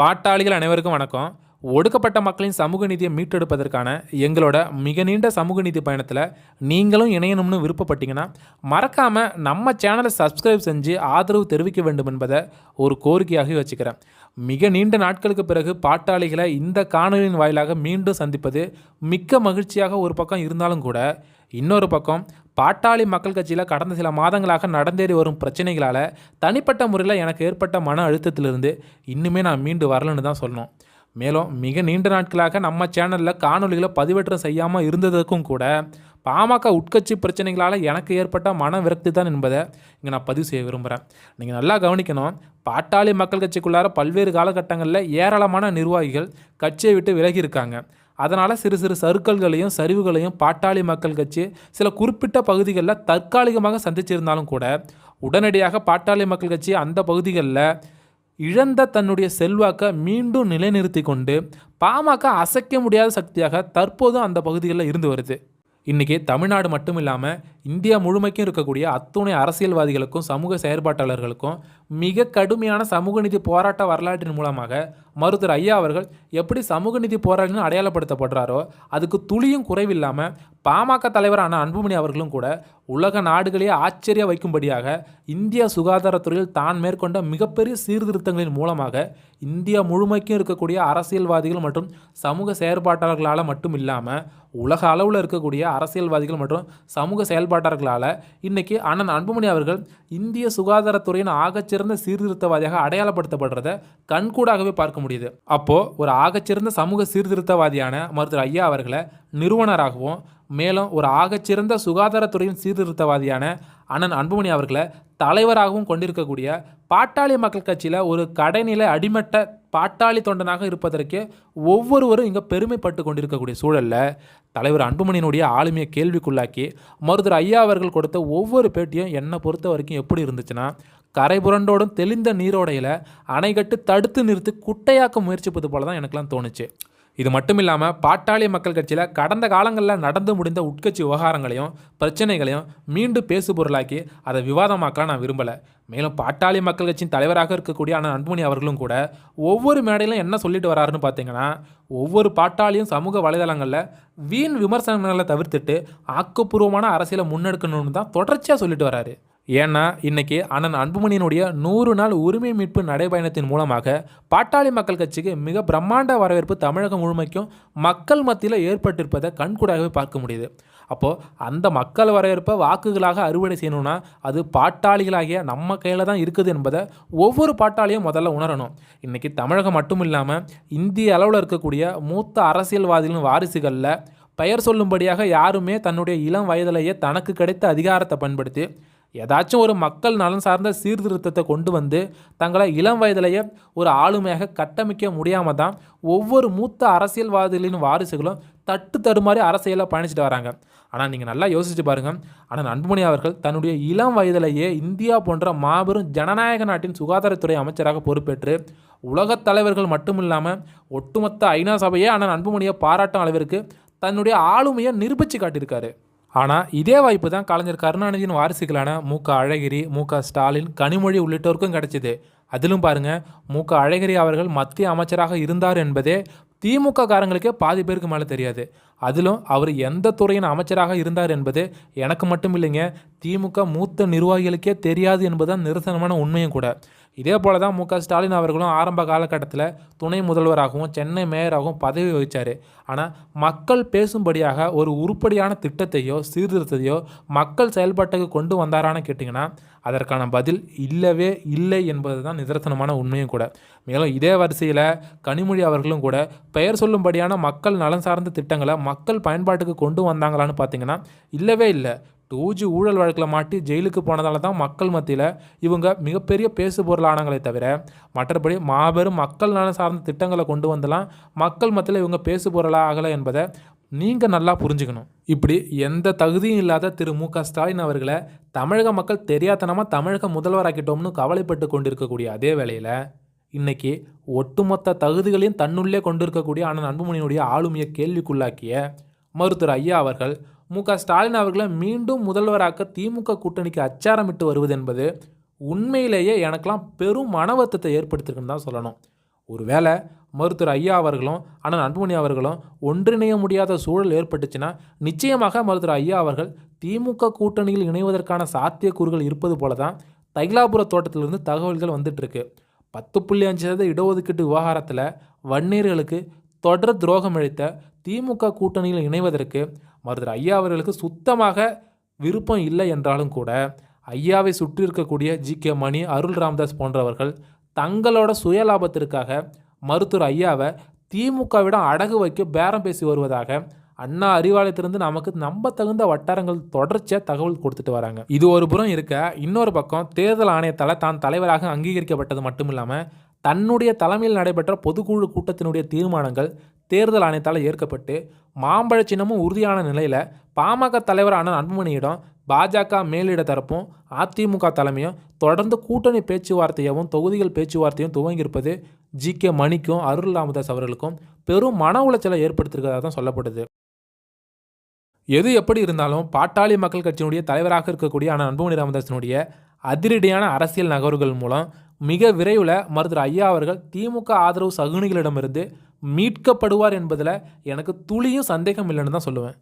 பாட்டாளிகள் அனைவருக்கும் வணக்கம். ஒடுக்கப்பட்ட மக்களின் சமூக நீதியை மீட்டெடுப்பதற்கான எங்களோட மிக நீண்ட சமூக நீதி பயணத்தில் நீங்களும் இணையணும்னு விருப்பப்பட்டீங்கன்னா மறக்காமல் நம்ம சேனலை சப்ஸ்கிரைப் செஞ்சு ஆதரவு தெரிவிக்க வேண்டும் என்பதை ஒரு கோரிக்கையாகவே வச்சுக்கிறேன். மிக நீண்ட நாட்களுக்கு பிறகு பாட்டாளிகளை இந்த காணொலியின் வாயிலாக மீண்டும் சந்திப்பது மிக்க மகிழ்ச்சியாக ஒரு பக்கம் இருந்தாலும் கூட இன்னொரு பக்கம் பாட்டாளி மக்கள் கட்சியில் கடந்த சில மாதங்களாக நடந்தேறி வரும் பிரச்சனைகளால் தனிப்பட்ட முறையில் எனக்கு ஏற்பட்ட மன அழுத்தத்திலிருந்து இன்னுமே நான் மீண்டு வரலன்னு தான் சொல்லணும். மேலும் மிக நீண்ட நாட்களாக நம்ம சேனலில் காணொலிகளை பதிவேற்றம் செய்யாமல் இருந்ததுக்கும் கூட பாமக உட்கட்சி பிரச்சனைகளால் எனக்கு ஏற்பட்ட மன விரக்தி தான் என்பதை இங்கே நான் பதிவு செய்ய விரும்புகிறேன் நீங்கள் நல்லா கவனிக்கணும். பாட்டாளி மக்கள் கட்சிக்குள்ளார பல்வேறு காலகட்டங்களில் ஏராளமான நிர்வாகிகள் கட்சியை விட்டு விலகி இருக்காங்க. அதனால் சிறு சிறு சறுக்கல்களையும் சரிவுகளையும் பாட்டாளி மக்கள் கட்சி சில குறிப்பிட்ட பகுதிகளில் தற்காலிகமாக சந்திச்சிருந்தாலும் கூட உடனடியாக பாட்டாளி மக்கள் கட்சி அந்த பகுதிகளில் இழந்த தன்னுடைய செல்வாக்கை மீண்டும் நிலைநிறுத்தி கொண்டு பாமக அசைக்க முடியாத சக்தியாக தற்போதும் அந்த பகுதிகளில் இருந்து வருது. இன்றைக்கி தமிழ்நாடு மட்டும் இல்லாமல் இந்தியா முழுமைக்கும் இருக்கக்கூடிய அத்துணை அரசியல்வாதிகளுக்கும் சமூக செயற்பாட்டாளர்களுக்கும் மிக கடுமையான சமூக நீதி போராட்ட வரலாற்றின் மூலமாக மருத்துவர் ஐயா அவர்கள் எப்படி சமூக நீதி போராளின்னு அடையாளப்படுத்தப்படுறாரோ அதுக்கு துளியும் குறைவில்லாமல் பாமக தலைவரான அன்புமணி அவர்களும் கூட உலக நாடுகளையே ஆச்சரிய வைக்கும்படியாக இந்திய சுகாதாரத்துறையில் தான் மேற்கொண்ட மிகப்பெரிய சீர்திருத்தங்களின் மூலமாக இந்தியா முழுமைக்கும் இருக்கக்கூடிய அரசியல்வாதிகள் மற்றும் சமூக செயற்பாட்டாளர்களால் மட்டும் இல்லாமல் உலக அளவில் இருக்கக்கூடிய அரசியல்வாதிகள் மற்றும் சமூக செயல் செயல்பாட்டாளர்களால் இன்னைக்கு அண்ணன் அன்புமணி அவர்கள் இந்திய சுகாதாரத்துறையின் ஆகச்சிறந்த சீர்திருத்தவாதியாக அடையாளப்படுத்தப்படுறத கண்கூடாகவே பார்க்க முடியுது. அப்போது ஒரு ஆகச்சிறந்த சமூக சீர்திருத்தவாதியான மருத்துவர் ஐயா அவர்களை நிறுவனராகவும் மேலும் ஒரு ஆகச்சிறந்த சுகாதாரத்துறையின் சீர்திருத்தவாதியான அண்ணன் அன்புமணி அவர்களை தலைவராகவும் கொண்டிருக்கக்கூடிய பாட்டாளி மக்கள் கட்சியில் ஒரு கடைநிலை அடிமட்ட பாட்டாளி தொண்டனாக இருப்பதற்கு ஒவ்வொருவரும் இங்கே பெருமைப்பட்டு கொண்டிருக்கக்கூடிய சூழலில் தலைவர் அன்புமணியினுடைய ஆளுமையை கேள்விக்குள்ளாக்கி மருதர் ஐயா அவர்கள் கொடுத்த ஒவ்வொரு பேட்டியும் என்னை பொறுத்த வரைக்கும் எப்படி இருந்துச்சுன்னா கரை புரண்டோடும் தெளிந்த நீரோடையில் அணைகட்டு தடுத்து நிறுத்தி குட்டையாக்க முயற்சிப்பது போல தான் எனக்கெல்லாம் தோணுச்சு. இது மட்டும் இல்லாமல் பாட்டாளி மக்கள் கட்சியில் கடந்த காலங்களில் நடந்து முடிந்த உட்கட்சி விவகாரங்களையும் பிரச்சனைகளையும் மீண்டும் பேசு பொருளாக்கி அதை விவாதமாக்கலாம் நான் விரும்பலை. மேலும் பாட்டாளி மக்கள் கட்சியின் தலைவராக இருக்கக்கூடிய அண்ணன் அன்புமணி அவர்களும் கூட ஒவ்வொரு மேடையிலும் என்ன சொல்லிட்டு வராருன்னு பார்த்தீங்கன்னா ஒவ்வொரு பாட்டாளியும் சமூக வலைதளங்களில் வீண் விமர்சனங்களை தவிர்த்துட்டு ஆக்கப்பூர்வமான அரசியலை முன்னெடுக்கணும்னு தான் தொடர்ச்சியாக சொல்லிட்டு வராரு. ஏன்னா இன்னைக்கு அண்ணன் அன்புமணியினுடைய நூறு நாள் உரிமை மீட்பு நடைபயணத்தின் மூலமாக பாட்டாளி மக்கள் கட்சிக்கு மிக பிரம்மாண்ட வரவேற்பு தமிழகம் முழுமைக்கும் மக்கள் மத்தியில் ஏற்பட்டிருப்பதை கண்கூடாகவே பார்க்க முடியுது. அப்போது அந்த மக்கள் வரவேற்பை வாக்குகளாக அறுவடை செய்யணும்னா அது பாட்டாளிகளாகிய நம்ம கையில் தான் இருக்குது என்பதை ஒவ்வொரு பாட்டாளியும் முதல்ல உணரணும். இன்றைக்கி தமிழகம் மட்டும் இல்லாமல் இந்திய அளவில் இருக்கக்கூடிய மூத்த அரசியல்வாதிகளின் வாரிசுகளில் பெயர் சொல்லும்படியாக யாருமே தன்னுடைய இளம் வயதிலேயே தனக்கு கிடைத்த அதிகாரத்தை பயன்படுத்தி ஏதாச்சும் ஒரு மக்கள் நலன் சார்ந்த சீர்திருத்தத்தை கொண்டு வந்து தங்களை இளம் வயதிலேயே ஒரு ஆளுமையாக கட்டமைக்க முடியாமல் தான் ஒவ்வொரு மூத்த அரசியல்வாதிகளின் வாரிசுகளும் தட்டு தடுமாறி அரசியலில் பயணிச்சுட்டு வராங்க. ஆனால் நீங்கள் நல்லா யோசிச்சு பாருங்கள் ஆனால் அன்புமணி அவர்கள் தன்னுடைய இளம் வயதிலேயே இந்தியா போன்ற மாபெரும் ஜனநாயக நாட்டின் சுகாதாரத்துறை அமைச்சராக பொறுப்பேற்று உலகத் தலைவர்கள் மட்டும் இல்லாமல் ஒட்டுமொத்த ஐநா சபையே ஆனால் அன்புமணியை பாராட்டும் அளவிற்கு தன்னுடைய ஆளுமையை நிரூபித்து காட்டியிருக்காரு. ஆனால் இதே வாய்ப்பு தான் கலைஞர் கருணாநிதியின் வாரிசுகளான மு. க. அழகிரி மு. க. ஸ்டாலின் கனிமொழி உள்ளிட்டோருக்கும் கிடைச்சிது. அதிலும் பாருங்க மு. க. அழகிரி அவர்கள் மத்திய அமைச்சராக இருந்தார் என்பதே திமுக காரங்களுக்கே பாதி பேருக்கு மேலே தெரியாது. அதிலும் அவர் எந்த துறையின் அமைச்சராக இருந்தார் என்பது எனக்கு மட்டும் இல்லைங்க. திமுக மூத்த நிர்வாகிகளுக்கே தெரியாது என்பதுதான் நிரசனமான உண்மையும் கூட. இதே போல தான் மு க ஸ்டாலின் அவர்களும் ஆரம்ப காலகட்டத்தில் துணை முதல்வராகவும் சென்னை மேயராகவும் பதவி வகித்தார் ஆனால் மக்கள் பேசும்படியாக ஒரு உருப்படியான திட்டத்தையோ சீர்திருத்தத்தையோ மக்கள் செயல்பாட்டுக்கு கொண்டு வந்தாரான்னு கேட்டிங்கன்னா அதற்கான பதில் இல்லவே இல்லை என்பது தான் நிதர்சனமான உண்மையும் கூட. மேலும் இதே வரிசையில் கனிமொழி அவர்களும் கூட பெயர் சொல்லும்படியான மக்கள் நலன் சார்ந்த திட்டங்களை மக்கள் பயன்பாட்டுக்கு கொண்டு வந்தாங்களான்னு பார்த்தீங்கன்னா இல்லவே இல்லை. டூ ஜி ஊழல் வழக்கில் மாட்டி ஜெயிலுக்கு போனதால தான் மக்கள் மத்தியில் இவங்க மிகப்பெரிய பேசு பொருளானாங்களே தவிர மற்றபடி மாபெரும் மக்கள் நலன் சார்ந்த திட்டங்களை கொண்டு வந்தெல்லாம் மக்கள் மத்தியில் இவங்க பேசு பொருளாக ஆகலை என்பதை நீங்கள் நல்லா புரிஞ்சுக்கணும். இப்படி எந்த தகுதியும் இல்லாத திரு மு க ஸ்டாலின் அவர்களை தமிழக மக்கள் தெரியாதனமாக தமிழக முதல்வராக்கிட்டோம்னு கவலைப்பட்டு கொண்டிருக்கக்கூடிய அதே வேளையில் இன்னைக்கு ஒட்டுமொத்த தகுதிகளையும் தன்னுள்ளே கொண்டிருக்கக்கூடிய அண்ணன் அன்புமணியினுடைய ஆளுமையை கேள்விக்குள்ளாக்கிய மருத்துவர் ஐயா அவர்கள் மு. க. ஸ்டாலின் அவர்களை மீண்டும் முதல்வராக்க திமுக கூட்டணிக்கு அச்சாரமிட்டு வருவது என்பது உண்மையிலேயே எனக்கெல்லாம் பெரும் மனவத்தத்தை ஏற்படுத்திருக்குன்னு தான் சொல்லணும். ஒருவேளை மருத்துவர் ஐயா அவர்களும் அண்ணன் அன்புமணி அவர்களும் ஒன்றிணைய முடியாத சூழல் ஏற்பட்டுச்சுன்னா நிச்சயமாக மருத்துவர் ஐயா அவர்கள் திமுக கூட்டணியில் இணைவதற்கான சாத்தியக்கூறுகள் இருப்பது போல தான் தைலாபுர தோட்டத்திலிருந்து தகவல்கள் வந்துட்டு பத்து புள்ளி அஞ்சு சதவீத இடஒதுக்கீட்டு விவகாரத்தில் வன்னியர்களுக்கு தொடர் துரோகம் இழைத்த திமுக கூட்டணியில் இணைவதற்கு மருதர் ஐயா அவர்களுக்கு சுத்தமாக விருப்பம் இல்லை என்றாலும் கூட ஐயாவை சுற்றி இருக்கக்கூடிய ஜி. கே. மணி அருள் ராம்தாஸ் போன்றவர்கள் தங்களோட சுயலாபத்திற்காக மருத்துவர் ஐயாவை திமுகவிடம் அடகு வைக்க பேரம் பேசி வருவதாக அண்ணா அறிவாலயத்திலிருந்து நமக்கு நம்ப தகுந்த வட்டாரங்கள் தொடர்ச்சியாக தகவல் கொடுத்துட்டு வராங்க. இது ஒரு புறம் இருக்க இன்னொரு பக்கம் தேர்தல் ஆணையத்தால் தான் தலைவராக அங்கீகரிக்கப்பட்டது மட்டும் இல்லாமல் தன்னுடைய தலைமையில் நடைபெற்ற பொதுக்குழு கூட்டத்தினுடைய தீர்மானங்கள் தேர்தல் ஆணையத்தால் ஏற்கப்பட்டு மாம்பழ சின்னமும் உறுதியான நிலையில் பாமக தலைவரான அன்புமணியிடம் பாஜக மேலிட தரப்பும் அதிமுக தலைமையும் தொடர்ந்து கூட்டணி பேச்சுவார்த்தையவும் தொகுதிகள் பேச்சுவார்த்தையும் துவங்கியிருப்பது ஜி கே மணிக்கும் அருள் ராமதாஸ் அவர்களுக்கும் பெரும் மன உளைச்சலை ஏற்படுத்தியிருக்கிறதா தான் சொல்லப்படுது. எது எப்படி இருந்தாலும் பாட்டாளி மக்கள் கட்சியினுடைய தலைவராக இருக்கக்கூடிய அண்ணன் அன்புமணி ராமதாசனுடைய அதிரடியான அரசியல் நகர்வுகள் மூலம் மிக விரைவில் மருத்துவர் ஐயா அவர்கள் திமுக ஆதரவு சகுனிகளிடமிருந்து மீட்கப்படுவார் என்பதில் எனக்கு துளியும் சந்தேகம் இல்லைன்னு தான் சொல்லுவேன்.